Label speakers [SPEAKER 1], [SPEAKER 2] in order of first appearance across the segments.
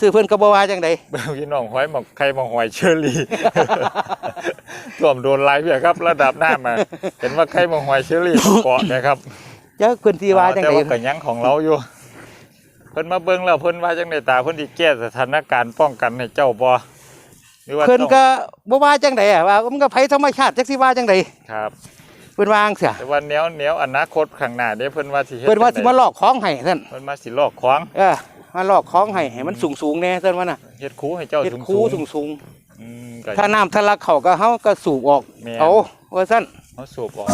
[SPEAKER 1] ซื้อเพิ่นก็บ่ว่าจังได
[SPEAKER 2] เบิ่งพี่น้องหอยหมอกไข่หมอกหอยเชอรี่ท่วมโดนหลายเพียครับ ระดับน้ำมาเห็นว่าไข่หมอกหอยเชอรี่เกาะนะครับ
[SPEAKER 1] จักเพิ่นสิว่าจัง
[SPEAKER 2] แต่
[SPEAKER 1] ได
[SPEAKER 2] ว่าก็ยังของเราอยู่เพิ่นมาเบิ่งแล้วเพิ่นว่าจังไดตาเพิ่นสิแก้สถานการณ์ป้องกันให้เจ้าบ่หรือว่า
[SPEAKER 1] เพิ่น
[SPEAKER 2] ต้อง
[SPEAKER 1] ก็บ่ว่าจังไดอะว่ามันก็ภัยธรรมชาติจักสิว่าจังได
[SPEAKER 2] ครับ
[SPEAKER 1] เพิ่นว่าจังซี่
[SPEAKER 2] แต่ว่าแนวแนวอนาคตข้างหน้าเด้เพิ่นว่าสิเฮ็ด
[SPEAKER 1] เพิ่นว่าสิ
[SPEAKER 2] จังใด
[SPEAKER 1] มาลอกของให้ท่าน
[SPEAKER 2] เพิ่นมาสิลอกขวาง
[SPEAKER 1] เออมาลอกของให้ให้มันสูงๆแน่ท่านว่าน่ะ
[SPEAKER 2] เฮ็ดคูให้เจ้า
[SPEAKER 1] เฮ็ด
[SPEAKER 2] สูง
[SPEAKER 1] คูสูง
[SPEAKER 2] ๆอืมก็
[SPEAKER 1] ๆถ้าน้ำทะลักเข้าก็เฮาก็สูบออก
[SPEAKER 2] แม่น
[SPEAKER 1] เอาว่าซั่น
[SPEAKER 2] เฮาสูบออก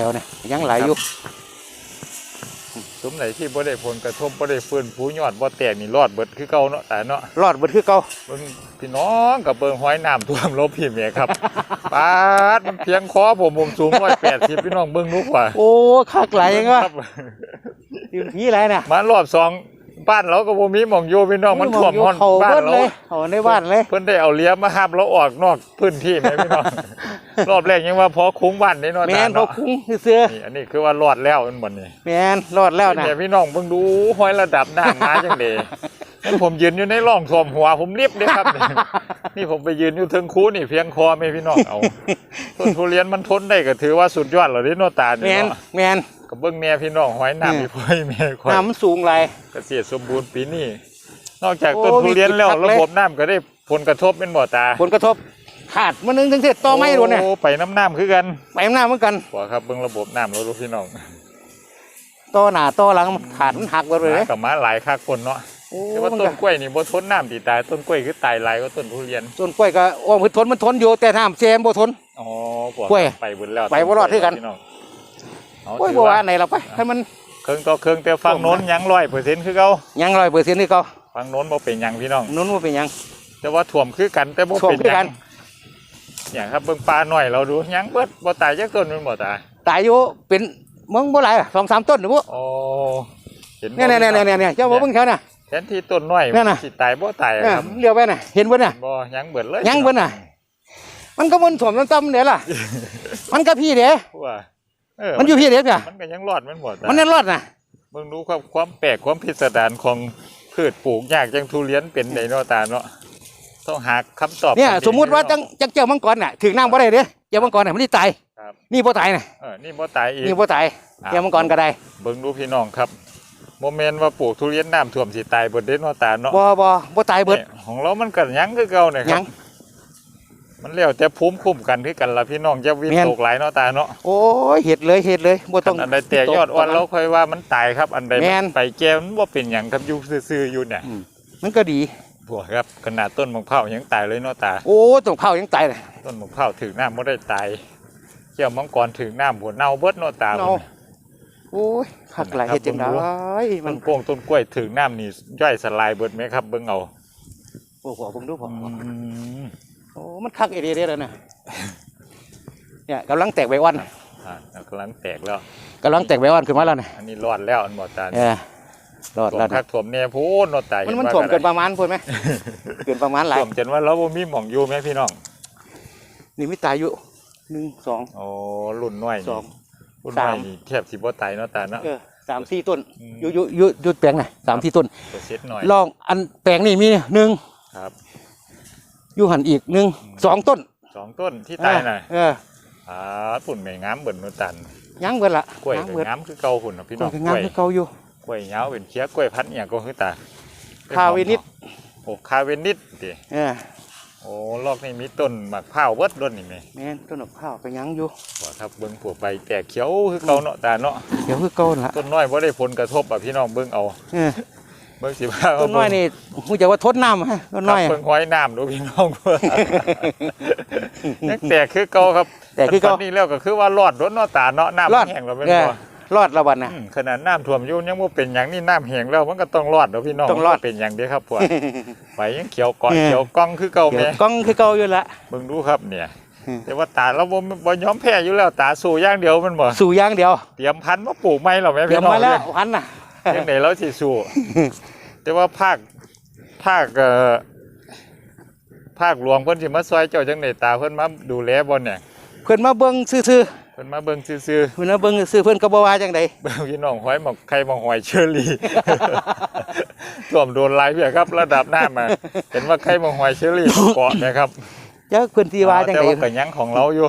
[SPEAKER 1] ถวๆนี่ยังหลายอยู่
[SPEAKER 2] สมไหนที่บ่ได้ผลกระทบบ่ได้ฟื้นฟูยอดบ่แตกนี่รอดเบิดคือเก่าเนาะแต่เนาะ
[SPEAKER 1] รอดเบิดคือเก่า
[SPEAKER 2] เบิ่งพี่น้องกับเบิ่งห้อยน้ำท่วมลบพี่แม่ครับปาดมันเพียงคอผมผมสูง180พี่น้องเบิ่งลูกว่า
[SPEAKER 1] โอ้คักหลายยังวะ
[SPEAKER 2] ครับ
[SPEAKER 1] อยู่ที่ไรน่ะ
[SPEAKER 2] มารอบสอง บ้านเราก็บ่มีหม่องอยู่พี่น้องมันท่วม
[SPEAKER 1] อยู่
[SPEAKER 2] ฮอน
[SPEAKER 1] เขา
[SPEAKER 2] บ้า
[SPEAKER 1] เบิ
[SPEAKER 2] น
[SPEAKER 1] ด
[SPEAKER 2] เรา
[SPEAKER 1] เลยเขาในบ้านเลย
[SPEAKER 2] เพิ่นได้เอาเลี้ยมาห้ามเราออกนอกพื้นที่ไหมพี่น้อง รอบแรกยังว่าพอคุ้งบ้านนี่เนาะ
[SPEAKER 1] แมน
[SPEAKER 2] ตา
[SPEAKER 1] เขา
[SPEAKER 2] เนาะ
[SPEAKER 1] คุ้งเสื้อ
[SPEAKER 2] นี่อันนี้คือว่ารอดแล้วมันบ่นี่
[SPEAKER 1] แมนรอดแล้วนะ
[SPEAKER 2] เนี่ยพี่น้องเบิ่งดูห้อยระดับน้ำมาจังเด๋นั่นผมยืนอยู่ในร่องท่วมหัวผมเรียบเลยครับ นี่นี่ผมไปยืนอยู่เทิงคูนี่เพียงคอไหม่พี่น้องเอาต้นทุเรียนมันทนได้ก็ถือว่าสุดยอดแล้วเด้เนาะตา
[SPEAKER 1] แม
[SPEAKER 2] นี่
[SPEAKER 1] น
[SPEAKER 2] เนาะ
[SPEAKER 1] แมน
[SPEAKER 2] ก็เบิ่งแม่พี่น้องห้อยน้ำ
[SPEAKER 1] อืม
[SPEAKER 2] พี่พ่อยแม่คอย
[SPEAKER 1] น้ำมันสูงไร
[SPEAKER 2] เกษตรสมบูรณ์ปีนี้นอกจาก
[SPEAKER 1] โอ้
[SPEAKER 2] ต้นทุเรียนแล้ว
[SPEAKER 1] มีกิจกรรม
[SPEAKER 2] ระ
[SPEAKER 1] เลย
[SPEAKER 2] บบน้ำก็ได้ผลกระทบเป็นบ่ตา
[SPEAKER 1] ผลกระทบขาดมันนึงถึงเสร็จต่อไม่โดนเนี่ย
[SPEAKER 2] โอ้ไปน้ำน้ำคือกัน
[SPEAKER 1] ไปอำนาจเหมือนกัน
[SPEAKER 2] บ่ครับเบิ่งระบบน้ำเราลูกพี่น้อง
[SPEAKER 1] ต่อหน้าต่อหลังมันขาดมันหักหมดเลย
[SPEAKER 2] หากับมาหลายคักคนเนาะ
[SPEAKER 1] โอ้
[SPEAKER 2] แต่ว่า
[SPEAKER 1] มัน
[SPEAKER 2] ต้
[SPEAKER 1] ก็
[SPEAKER 2] นกล้วยนี่บ่ทนน้ำตีตายต้นกล้วยคือตายหลายกว่าต้นทุเรียน
[SPEAKER 1] ต้นกล้วยก็โอ้มันทนมันทนอยู่แต่น้ำแซมบ่ทน
[SPEAKER 2] อ๋อพว
[SPEAKER 1] กล้วย
[SPEAKER 2] ไปเบุญแล้ว
[SPEAKER 1] ไปบ่รอดคือกัน
[SPEAKER 2] พี่น้องเอา
[SPEAKER 1] โอ้ย
[SPEAKER 2] ถื
[SPEAKER 1] บ่
[SPEAKER 2] อ
[SPEAKER 1] ว่า
[SPEAKER 2] ว่า
[SPEAKER 1] ไหนเราไปให้มัน
[SPEAKER 2] เครื่องต่อเครื่องแต่ฟังโน้นยังร้อยเปอร์เซ็นต์คือเก่า
[SPEAKER 1] ยังร้อยเปอร์เซ็นต์นี่เขา
[SPEAKER 2] ฟังโน้นบ่เป็นหยังพี่น้อง
[SPEAKER 1] นุ่นว่าเป็นหยัง
[SPEAKER 2] แต่ว่าถ่วมคือกันแต่บ่
[SPEAKER 1] ถ่วม
[SPEAKER 2] เป็น
[SPEAKER 1] คือ
[SPEAKER 2] ห
[SPEAKER 1] กั
[SPEAKER 2] ยั
[SPEAKER 1] น
[SPEAKER 2] งอย่างครับเบิ่งปลาหน่อยเราดูหยังเบิดบ่ตายจักต้นมันบ่ตาย
[SPEAKER 1] ตายอยู่เป็นมึงบ่หลายอะสองสามต้นหรือบ่
[SPEAKER 2] อ๋อเห็นบ่
[SPEAKER 1] เนี่ยเนี่ยเนี่ยเนี่ยเนี่ยเจ้าบ่เบิ่งเขาน่ะ
[SPEAKER 2] แทนที่ต้นน้อย
[SPEAKER 1] นั่นน่ะ
[SPEAKER 2] สิตายบ่ตาย
[SPEAKER 1] เนี่ย
[SPEAKER 2] ครับ
[SPEAKER 1] เลี้ยวไปน่ะเห็นบ่น่ะ
[SPEAKER 2] บ่หยังเบิดเลย
[SPEAKER 1] หยังเบิดน่ะมันก็มันถ่วมซ้ำๆเดี๋ยวล่ะมันก็พี่เด้
[SPEAKER 2] ว่าเออ
[SPEAKER 1] มันอยู่พี่เด้จ้ะ
[SPEAKER 2] มันก็ยังรอดมันบ่ตาย
[SPEAKER 1] มันนั่นรอดน่ะ
[SPEAKER 2] เบิ่งดูความความแปลกความพิสดารของพืชปลูกยากจังทุเรียนเป็นไดเนาะตาเนาะต้องหาคำตอบ
[SPEAKER 1] เนี่ย
[SPEAKER 2] กัดี
[SPEAKER 1] สมมุติว่าจัง
[SPEAKER 2] เนาะ
[SPEAKER 1] จังเจ้ามังกรน่ะถึงน้ำบ่ได้เด้เจ้ามังกรน่ะมันสิตาย
[SPEAKER 2] ครับ
[SPEAKER 1] นี่บ่ตายน่ะ
[SPEAKER 2] เออนี่บ่ตายอีก
[SPEAKER 1] นี่บ่ตาย
[SPEAKER 2] อะ
[SPEAKER 1] เจ้ามังกรก็ได้
[SPEAKER 2] เบิ่งดูพี่น้องครับโมเมนต์ว่าปลูกทุเรียนน้ำท่วมสิตายเบิดเด้เนาะตาเนาะ
[SPEAKER 1] บ่บ่บ่ตายเบิด
[SPEAKER 2] นี่ของเรามันก็ยังคือเก่าเนี่ยค
[SPEAKER 1] หยั
[SPEAKER 2] รับ
[SPEAKER 1] ง
[SPEAKER 2] มันแล้วแต่ภูมิคุ้มกันคือกันล่ะพี่น้องอย่าวิ
[SPEAKER 1] แม่น
[SPEAKER 2] ตกหลายเนาะตาเนาะ
[SPEAKER 1] โอ้ยเห็ดเลยเห็ดเลยบ่ต้อง
[SPEAKER 2] อันใดแตกยอดอ่อนเราค่อยว่ามันตายครับ อันใด
[SPEAKER 1] แม่น
[SPEAKER 2] ไปแก้วมันบ่เป็นหยังครับอยู่ซื่อๆอยู่เนี่ย
[SPEAKER 1] มันก็ดี
[SPEAKER 2] พวกครับขนาดต้นมะพร้าวยังตายเลยเนาะตา
[SPEAKER 1] โอ้ต้องเข้ายังตายเลย
[SPEAKER 2] ต้นมะพร้าวถึงน้ำไม่ได้ตายเกี่ยวมังกรถึงน้ำหัวเน่าเบิดเนาะตา
[SPEAKER 1] เนาโอ้ยคักหลายเฮ็ดจังได๋
[SPEAKER 2] มั
[SPEAKER 1] มันน
[SPEAKER 2] โป่งต้นกล้วยถึงน้ำนี่ย่อยสลายเบิดไหมครับเบิ่งเอา
[SPEAKER 1] โอ้โหผมดูพอ
[SPEAKER 2] อืม
[SPEAKER 1] โอ้มันคักเอเดียเด้อแล้วน่ะเนี่ยกำลังแตกใบอ่อน
[SPEAKER 2] อะกำลังแตกแล้ว
[SPEAKER 1] กำลังแตกใบอ่อนขึ้นมาแล้วน่ะ
[SPEAKER 2] อันนี้รอดแล้วอันหมดตา
[SPEAKER 1] เออรอด
[SPEAKER 2] ถ่ว
[SPEAKER 1] แล้ว
[SPEAKER 2] มคั
[SPEAKER 1] น่ะ
[SPEAKER 2] กถ่วมเนี่ยพูนเนาะตาย
[SPEAKER 1] มันมันถ่วมเกินประมาณพุ่นไหมเกินประมาณหลาย
[SPEAKER 2] ถ่วมจนว่าเราบ่มีหม่องอยู่ไหมพี่น้อง
[SPEAKER 1] นี่มีตายอยู่หนึ่งสอง
[SPEAKER 2] โอ้รุ่นน้อยนี่
[SPEAKER 1] สอง
[SPEAKER 2] รุ่นน้อย
[SPEAKER 1] สาม
[SPEAKER 2] นี่แทบสิบ่ตายเนาะตาเนาะ
[SPEAKER 1] เออสามสี่ต้น
[SPEAKER 2] อืม
[SPEAKER 1] อยู่อยู่อยู่อยู่แปลงน่ะสามสี่ต้น
[SPEAKER 2] เปอร์เซ็นต์หน่อย
[SPEAKER 1] ลองอันแปลงนี่มีหนึ่ง
[SPEAKER 2] ครับ
[SPEAKER 1] อยู่หันอีกหนึ่งสองต้น
[SPEAKER 2] สองต้นที่ตายน่ะ
[SPEAKER 1] เออ
[SPEAKER 2] อ่าปุ่นไม่งามเบิ่นเนาะตัน
[SPEAKER 1] ยังเบิดละ
[SPEAKER 2] กล้วย
[SPEAKER 1] ยัง
[SPEAKER 2] ก็
[SPEAKER 1] เบิด
[SPEAKER 2] งามคือเก่าพุ่นเนาะพี่
[SPEAKER 1] กล้
[SPEAKER 2] น้
[SPEAKER 1] ว
[SPEAKER 2] อยง
[SPEAKER 1] ก็งาม
[SPEAKER 2] กล้วย
[SPEAKER 1] คือเก่าอยู่
[SPEAKER 2] กล้วยเหงาเป็นเคี้ยกล้วยพันธุ์อหย่างก็คือตา
[SPEAKER 1] คาเวนิด
[SPEAKER 2] โอ้คาเวนิดดิ
[SPEAKER 1] เออ
[SPEAKER 2] โอ้ลอกนี่มีต้นหมากพร้าวเบิดต้นนี่แม่
[SPEAKER 1] แม่นต้นมะพร้าวก็ยังอยู่
[SPEAKER 2] บ่ครับเบิ่งผัวไปแตกเขียวคือเก่าเนาะตาเนาะ
[SPEAKER 1] เดี๋ยวคือเก่านั่นละ
[SPEAKER 2] ต้นน้อยบ่ได้ผลกระทบอะพี่น้องเบิ่งเอา
[SPEAKER 1] เออ
[SPEAKER 2] เบิ่งสิว่า
[SPEAKER 1] ต้นน้อยนี่หูจะว่าทดน้ำฮะต้น
[SPEAKER 2] ครั
[SPEAKER 1] น้
[SPEAKER 2] บ
[SPEAKER 1] อย
[SPEAKER 2] เบิ่งห้อยน้ำดูพี่น้องยังแตกคือเก่าครับ
[SPEAKER 1] แต่คือเก่า
[SPEAKER 2] ตนนี้แล้วก็คือว่ารอดรถเนาะตาเนาะน้ำ
[SPEAKER 1] รอด
[SPEAKER 2] แห้งแล้วแม่น
[SPEAKER 1] เออ
[SPEAKER 2] บ่
[SPEAKER 1] รอดละวันนะ
[SPEAKER 2] อืมขนาดน้ำท่วมอยู่ยังบ่เป็นหยังนี่น้ำแห้งแล้วมันก็ต้องรอดเด้อพี่น้อง
[SPEAKER 1] ต้องรอด
[SPEAKER 2] มันบ่เป็นหยังเด้ครับพวกไปยังเขียวเกาะ
[SPEAKER 1] เออ
[SPEAKER 2] เขียวกล้องคือเก่า
[SPEAKER 1] เดี๋
[SPEAKER 2] แม่
[SPEAKER 1] ยวกล้องคือเก่าอยู่ละ
[SPEAKER 2] เบิ่งดูครับเนี่ย
[SPEAKER 1] อืม
[SPEAKER 2] แต่ว่าตาเราบ่บ่ยอมแพ้อยู่แล้วตาสู้อย่างเดียวมันบ่
[SPEAKER 1] สู่อย่างเดียว
[SPEAKER 2] เตรียมพันธุ์มาปลูกใหม่แล้วแม่
[SPEAKER 1] เตรี
[SPEAKER 2] พี่
[SPEAKER 1] ยม
[SPEAKER 2] น้อง
[SPEAKER 1] มาแล้วพันน่ะ
[SPEAKER 2] ยังไดเราสิสู้แต่ว่าภาคภาคเอ่อภาคหลวงเพิ่นสิมาซอยเจ้าจังไดตาเพิ่นมาดูแลบ่เนี่ย
[SPEAKER 1] เพิ่นมาเบิ่งซื่อ
[SPEAKER 2] เพิ่นมาเบิ่งซื่อ
[SPEAKER 1] ๆเพิ่นมาเบิ่งซื่อๆเพิ่นก็บ่ว่าจังได
[SPEAKER 2] ๆเบิ่งพี่น้องหอยหมอกไข่หมอกหอยเชอรี่ ท่วมโดนหลายเพียครับ ระดับน้ามาเห็นว่าไข่หมอกหอยเชอรี่เกาะนะครับ
[SPEAKER 1] จักเพิ่นสิว่าจัง
[SPEAKER 2] แต่
[SPEAKER 1] ได
[SPEAKER 2] ว่าก็ยังของเราอยู่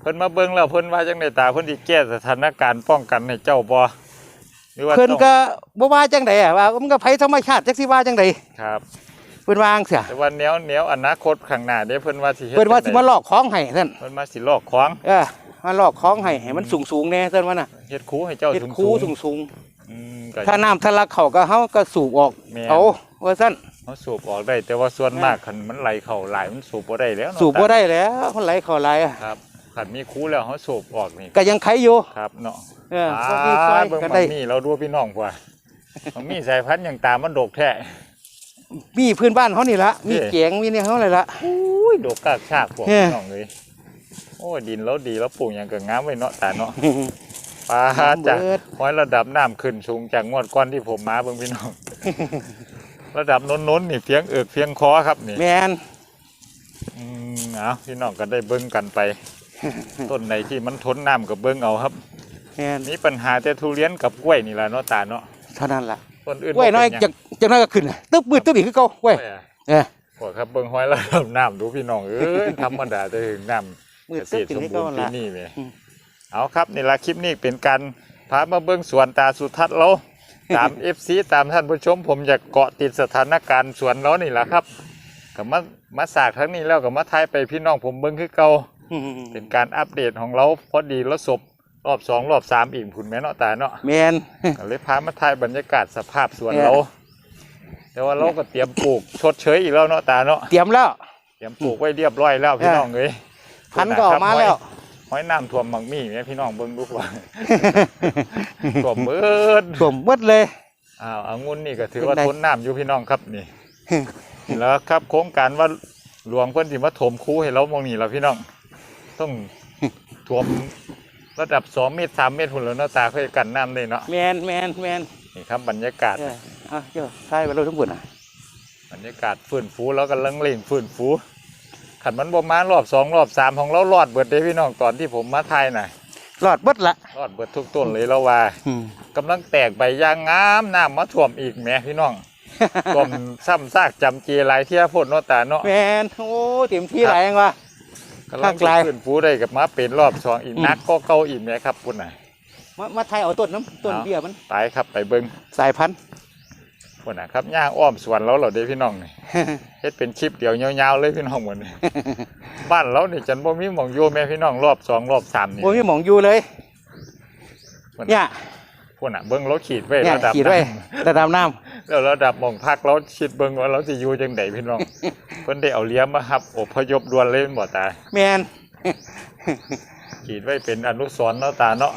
[SPEAKER 2] เพิ่นมาเบิ่งแล้วเพิ่นว่าจังไดตาเพิ่นสิแก้สถานการณ์ป้องกันให้เจ้าบ่ หรือว่า
[SPEAKER 1] เพิ่น
[SPEAKER 2] ต้อง
[SPEAKER 1] ก็บ่ว่าจังไดอะว่ามันก็ภัยธรรมชาติจักสิว่าจังได
[SPEAKER 2] ครับ
[SPEAKER 1] เพิ่นว่าจังเสีย
[SPEAKER 2] แต่ว่าแนวแนวอนาคตข้างหน้าเด้เพิ่นว่าสิเฮ็ด
[SPEAKER 1] เพิ่นว่าสิ
[SPEAKER 2] จังใด
[SPEAKER 1] มาลอกของให้ซั่น
[SPEAKER 2] เพิ่นมาสิลอกขวาง
[SPEAKER 1] เออมาลอกของให้ให้มันสูงๆแน่ซั่นว่าน่ะ
[SPEAKER 2] เฮ็ดคูให้เจ้า
[SPEAKER 1] เฮ็ด
[SPEAKER 2] สูง
[SPEAKER 1] คู
[SPEAKER 2] ๆ
[SPEAKER 1] สูง
[SPEAKER 2] อืมก็
[SPEAKER 1] ๆถ้าน้ำทะลักเข้าก็เฮาก็สูบออก
[SPEAKER 2] แม่น
[SPEAKER 1] เอาว่าซั่น
[SPEAKER 2] เขาสูบออกได้ แต่ว่าส่วนมากคันมันไหลเข้าหลายมันสูบบ่ได้แล้วเนาะ
[SPEAKER 1] สูบบ่ได้แล้วมันไหลเข้าไหลายอะ
[SPEAKER 2] ครับคันมีคูแล้วเขาสูบออกนี่
[SPEAKER 1] ก็ยังไขอยู่
[SPEAKER 2] ครับเนาะ
[SPEAKER 1] เออก็มีซอย
[SPEAKER 2] เบิ่ง
[SPEAKER 1] ก็
[SPEAKER 2] มั
[SPEAKER 1] ได้
[SPEAKER 2] นมีเราดูพี่น้องกว่ามันมีสายพันธุ์อย่างตามมันดกแท้
[SPEAKER 1] มีพื้นบ้านเขานี่ละมี
[SPEAKER 2] เด้
[SPEAKER 1] เกียงมีเนี่ยเขาเลยละ
[SPEAKER 2] อุ้ยดกกากชากพวก
[SPEAKER 1] เฮ้
[SPEAKER 2] พี่น้องเลยโอ้ยดินแล้วดีแล้วปลูกอย่างก็งามไว้เนาะตาเนาะปลาจาก
[SPEAKER 1] เบิด
[SPEAKER 2] ห้อยระดับน้ำขึ้นสูงจากงวดก้อนที่ผมมาเบิ่งพี่น้อง ระดับโน้นๆนี่เพียงเอือกเพียงคอครับนี่
[SPEAKER 1] แมน
[SPEAKER 2] อืมเอาพี่น้องก็ได้เบิ่งกันไป ต้นไหนที่มันทนน้ำกับเบิ่งเอาครับ
[SPEAKER 1] แมน
[SPEAKER 2] มีปัญหาแต่ทุเรียนกับกล้วยนี่แหละเนาะตาเนาะ
[SPEAKER 1] เท่านั้นละ
[SPEAKER 2] ต้นอื่น
[SPEAKER 1] กล้วยน้อย
[SPEAKER 2] บ่เป็ห
[SPEAKER 1] จังจังน้อยก็ขึ้นน่ะตึ๊บมืดตึ๊บอีกคือเก่ากล้วย
[SPEAKER 2] กล้วยอะ
[SPEAKER 1] เออ
[SPEAKER 2] โอ้ครับเบิ่งห้อยระดับน้ำดูพี่น้องเอ้ยธรรมดาจะถึงน้ำ
[SPEAKER 1] มืด
[SPEAKER 2] เกษ
[SPEAKER 1] ตึ๊บ
[SPEAKER 2] ตร
[SPEAKER 1] ขึ้น
[SPEAKER 2] สม
[SPEAKER 1] ให้
[SPEAKER 2] บู
[SPEAKER 1] เก่าร
[SPEAKER 2] ณ์ปี
[SPEAKER 1] ละ
[SPEAKER 2] นี้แหม
[SPEAKER 1] อืม
[SPEAKER 2] เอาครับนี่ละคลิปนี้เป็นการพามาเบิ่งสวนตาสุทัศน์เราตาม FC ตามท่านผู้ชม ผมอยากเกาะติดสถานการณ์สวนเรานี่แหละครับก็มามาสากทั้งนี้แล้วก็มาทายไปพี่น้องผมเบิ่งคือเก่า
[SPEAKER 1] อืม
[SPEAKER 2] เป็นการอัปเดตของเราพอดีแล้วศพ รอบสองรอบสามอีกผุนแม่เนาะตาเนาะ
[SPEAKER 1] แมน
[SPEAKER 2] ก็เลยพามาถ่ายบรรยากาศสภาพสวน
[SPEAKER 1] เนี่ย
[SPEAKER 2] เราแต่ว่าเราก็เตรียมปลูกชดเชยอีกแล้วเนาะตาเนาะ
[SPEAKER 1] เตรียมแล้ว
[SPEAKER 2] เตรียมปลูกไว้เรียบร้อยแล้วพี่น้องเอ้ย
[SPEAKER 1] พันก็ออกมาแล้ว
[SPEAKER 2] ห้อยน้ำท่วมบังมี่เนี่ยพี่น้องเบิ่งดูว่าท่วมเบิด
[SPEAKER 1] สวมหมดเลย
[SPEAKER 2] อ้าวองุ่นนี่ก็ถือว่า
[SPEAKER 1] เป็นไง
[SPEAKER 2] ทนน้ำอยู่พี่น้องครับนี่แล้วครับโครงการว่าหลวงเพิ่นสิมาถมคูให้เรามองนี่แล้วพี่น้องต้องท่วม ระดับสองเมตรสามเมตรหุ่นแล้วเนาะตาเคยกันน้ำได้เนาะ
[SPEAKER 1] แมนแมนแมน
[SPEAKER 2] นี่ครับบรรยากาศ
[SPEAKER 1] เออเอะเจ้าใช่ไปเราทั้งหมดอะ
[SPEAKER 2] บรรยากาศฟื้นฟูแล้วกำลังเล่งฟื้นฟูขันมันบ่มารอบสองรอบสามของเรารอดเบิดเด้พี่น้องตอนที่ผมมาไทยน่ะ
[SPEAKER 1] รอดหมดละ
[SPEAKER 2] รอดเบิดทุกต้นเลยแล้วว่า
[SPEAKER 1] อืม
[SPEAKER 2] กำลังแตกใบยางงามน้ำมาท่วมอีกแหม่พี่น้องท่วมซ้ำซากจำเจหลายเที่ยพ่นเนาะตาเนาะ
[SPEAKER 1] แมนโอ้เต็มที่หลายยังวะ
[SPEAKER 2] กำลัง
[SPEAKER 1] ภาคกลาง
[SPEAKER 2] ฟื้นฟูได้กับมาเป็นรอบสองอีก
[SPEAKER 1] อืม
[SPEAKER 2] นักก็เก่าอีกแหม่ครับพุ่นน่ะ
[SPEAKER 1] มามาไทยเอาต้นน้ำต้น
[SPEAKER 2] เอา
[SPEAKER 1] เบี้ยมัน
[SPEAKER 2] ไปครับไปเบิ่ง
[SPEAKER 1] สายพันธุ์
[SPEAKER 2] พุ่นน่ะครับย่างอ้อมสวนเราเหรอเด้พี่น้องนี่เฮ็ดเป็นคลิปเดียวยาวๆเลยพี่น้องหมดนี่บ้านเรานี่จันบ่มีหม่องอยู่แม่พี่น้องรอบสองรอบสามนี่
[SPEAKER 1] โอ้ยหมองอยู่เลย
[SPEAKER 2] พุ่น
[SPEAKER 1] เนี่ย
[SPEAKER 2] พุ่นน่ะเบิ่งเราขีดไว้
[SPEAKER 1] เนี่ย
[SPEAKER 2] ระดับ
[SPEAKER 1] ขีดไว้
[SPEAKER 2] น้
[SPEAKER 1] ระดับน้ำ
[SPEAKER 2] แล้วระดับหม่องพักเราคิดเบิ่งว่าเราสิอยู่จังไดพี่น้อง เพิ่นได้เอาเลี้ยมารับอพยพด่วนเลยบ่ตาำ
[SPEAKER 1] แมน
[SPEAKER 2] ขีดไว้เป็นอนุสรณ์เนาะตาเนาะ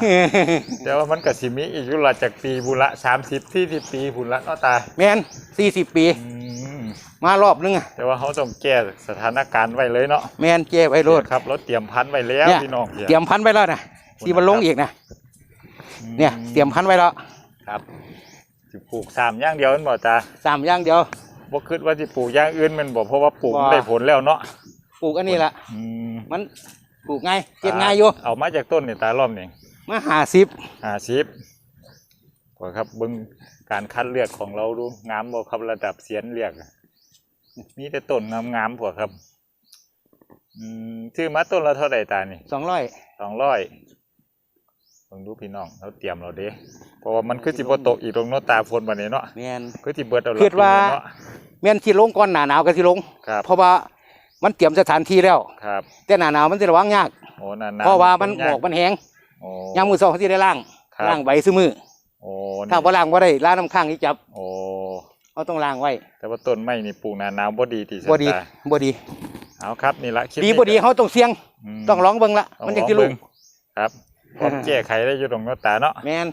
[SPEAKER 2] แต่ว่ามันก็สิมีอีกอยู่ละจากปีบุละ30ที่10ปีพุ่นละเนาะตา
[SPEAKER 1] แมนสี่สิบปี
[SPEAKER 2] อืม
[SPEAKER 1] มารอบนึงอะ
[SPEAKER 2] แต่ว่าเขาต้องแก้สถานการณ์ไว้เลยเนาะ
[SPEAKER 1] แมนเจ๊ไว้โรด
[SPEAKER 2] ครับเราเตรียมพันธุ์ไว้แล้ว
[SPEAKER 1] เนี่ย
[SPEAKER 2] พี่น้อง
[SPEAKER 1] เตรียมพันธุ์ไว้แล้วนะสีมันลงอีกนะเนี่ย เตรียมพันธุ์ไว้แล้ว
[SPEAKER 2] ครับ สิปลูกสามอย่างเดียวแมันบ่ตา
[SPEAKER 1] สามอย่างเดียว
[SPEAKER 2] บ่คิดว่าสิปลูกอย่างอื่นแมันบ่เพราะว่าปลูก
[SPEAKER 1] บ่
[SPEAKER 2] มันได้ผลแล้วเนาะ
[SPEAKER 1] ปลูกอันนี้ละ
[SPEAKER 2] อืม
[SPEAKER 1] มันปลูกง่ายเก็บง่ายอยู่
[SPEAKER 2] เอามาจากต้นนี่ตารอบนี่
[SPEAKER 1] มาหาสิบ
[SPEAKER 2] 50พอครับเบิ่งการคัดเลือกของเราดูงามบ่ครับระดับเสียนเลือกมีแต่ต้นงามๆพวกครับ อืมซื้อมาต้นละเท่าใดตานี่
[SPEAKER 1] สองร้อย
[SPEAKER 2] สองร้อย เบิ่งดูพี่น้องเราเตรียมเราเด้เพราะว่ามันคือสิบ่ตกอีกตรงเนาะตาฝนบัดนี้เนาะ
[SPEAKER 1] แมน
[SPEAKER 2] คือสิเบิดเอา
[SPEAKER 1] คิดว่า
[SPEAKER 2] เนาะ
[SPEAKER 1] แมนที่ลงก่อนหนาหนาวก็ที่ลง
[SPEAKER 2] ครับ
[SPEAKER 1] เพราะว่ามันเตรียมสถานที่แล้ว
[SPEAKER 2] ครับ
[SPEAKER 1] แต่หนาหนาวมันจะระวังยาก
[SPEAKER 2] โอ้นานๆ
[SPEAKER 1] เพราะว่ามัน
[SPEAKER 2] ย
[SPEAKER 1] หมอกมันแห้ง
[SPEAKER 2] โอ้
[SPEAKER 1] ยามมือสองเขาที่ได้ล่าง
[SPEAKER 2] ครับ
[SPEAKER 1] ล่างใบซื้อมือ
[SPEAKER 2] โอ้
[SPEAKER 1] ถ้าบ่ล่างบ่ได้ล่างน้ำข้างนี่จับ
[SPEAKER 2] โอ้
[SPEAKER 1] เขาต้องล่างไว้
[SPEAKER 2] แต่ว่าต้นไม้นี่ปลูกหนาหนาวบ่ดีติ
[SPEAKER 1] บ่ดี
[SPEAKER 2] ตา
[SPEAKER 1] บ่ดี
[SPEAKER 2] เอาครับนี่ละคลิป
[SPEAKER 1] ดี
[SPEAKER 2] นี้
[SPEAKER 1] บ่ดีเขาต้องเสี่ยง
[SPEAKER 2] ม
[SPEAKER 1] ต้องร้องเบิ่งละ
[SPEAKER 2] ต้
[SPEAKER 1] มันจังสิรู้
[SPEAKER 2] เบิ่งครับ พร้อมแก้ไขได้อยู่ตรงเนาะตาเนาะ
[SPEAKER 1] แมน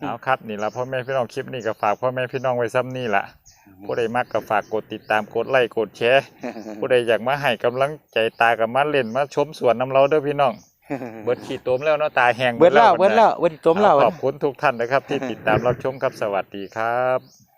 [SPEAKER 2] เอาครับนี่ละพ่อแม่พี่น้องคลิปนี้ก็ฝากพ่อแม่พี่น้องไว้ซ้ำนี่ละผู้ใดมักก็ฝากกดติดตามกดไลค์กดแชร์ผู้ใดอยากมาให้กำลังใจตากับมาเล่นมาชมสวนน้ำเราเด้อพี่น้องเบิดขีดตมแล้วเนาะตาแห้ง
[SPEAKER 1] เบิดแล้วเบิดแล้วเบิดจมแล้ว
[SPEAKER 2] ขอบคุณทุกท่านนะครับ ที่ติดตามรับชมครับสวัสดีครับ